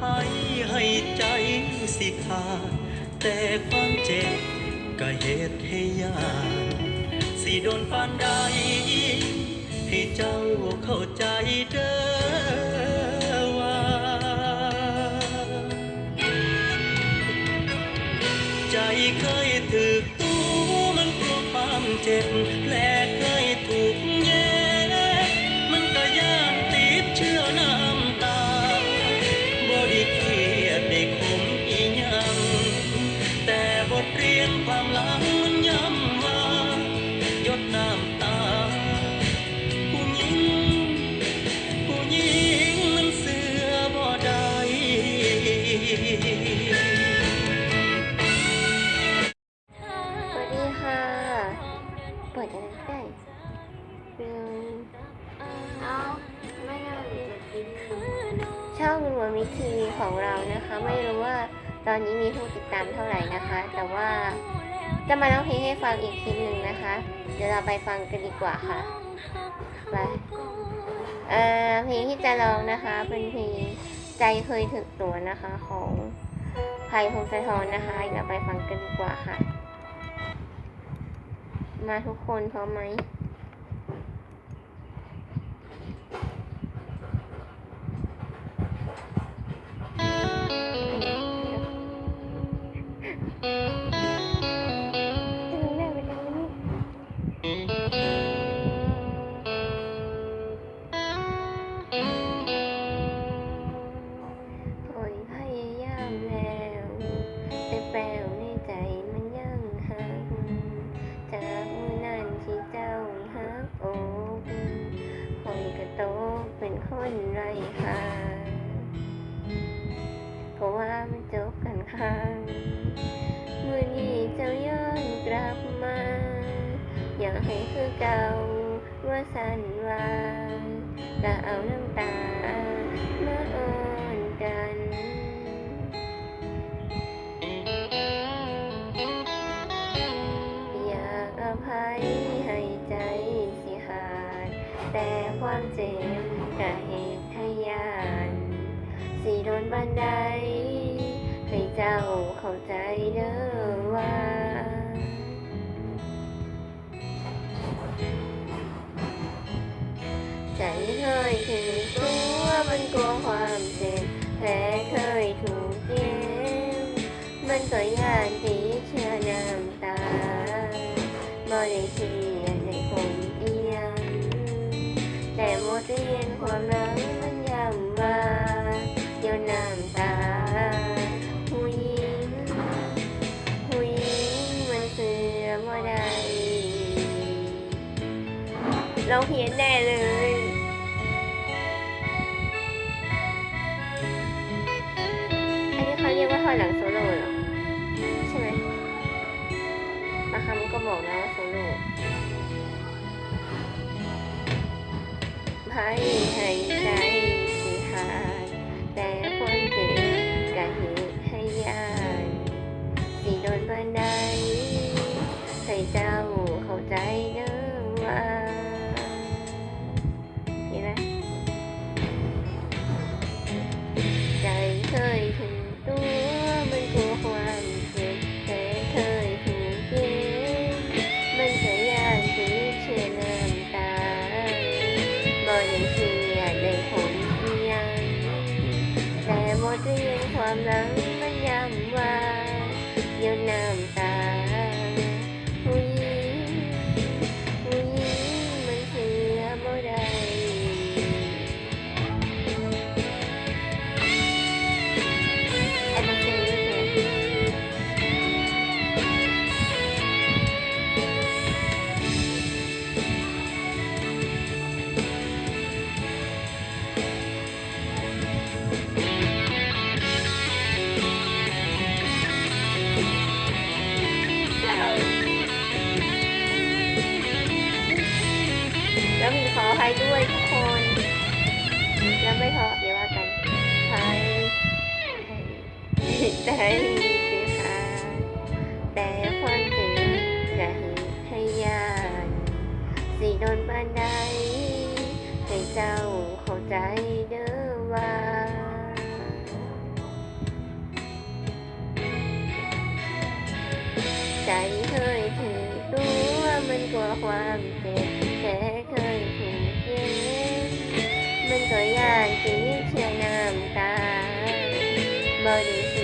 ให้ให้ใจสิขาดแต่ความเจ็บก็เหตุให้ยากสิโดนปานใดให้เจ้าเข้าใจเด้อว่าใจเคยถูกตัวมันกลัวความเจ็บและเคย องหัวมิทีวีของเรานะคะ ไม่รู้ว่าตอนนี้มีผู้ติดตามเท่าไหร่นะคะ แต่ว่าจะมาร้องเพลงให้ฟังอีกคลิปหนึ่งนะคะ เดี๋ยวเราไปฟังกันดีกว่าค่ะไปเอ่อเพลงที่จะร้องนะคะ เป็นเพลงใจเคยถึกตัวนะคะของไผ่พงศธรนะคะเดี๋ยวไปฟังกันดีกว่าค่ะ มาทุกคนพร้อมไหมามันจบกันข้างมื่อนี้เจ้าย้อนกลับมา อยากให้คือเก่าว่าสันว่าก็เอาน้ำตามาอ่อนกันอยากอภัยให้ใจสิขาด แต่ความเจ็บก็เหตุให้ยาน สิโดนบันได เจ้าเข้าใจเด้อว่าใจเคยถึงตัวมันกลัวความเจ็บแผลเคยถูกเย็บมันก็ยานที่เชื่อน้ำตาบ่ได้เทียในคงเอียงแต่หมดเรียนความรักมันยำว่าเดี๋ยวน้ำตา เราเพี้ยนแน่เลย อันนี้เขาเรียกว่าถอยหลังโซโล่เหรอ ใช่ไหมนะคะมันก็บอกแล้วว่าโซโล่ไพ่ให้ แต่บทเไปด้วยทุกคนยังไม่พอเดี๋ยวว่ากันไปแต่มีสิคะแต่คนถึงจะห็นให้ยานสิโดนบันไดให้เจ้าเข้าใจเด้อว่าใจเคยถือรู้ว่ามันกลัวความเจ็บ มันก็ย่าน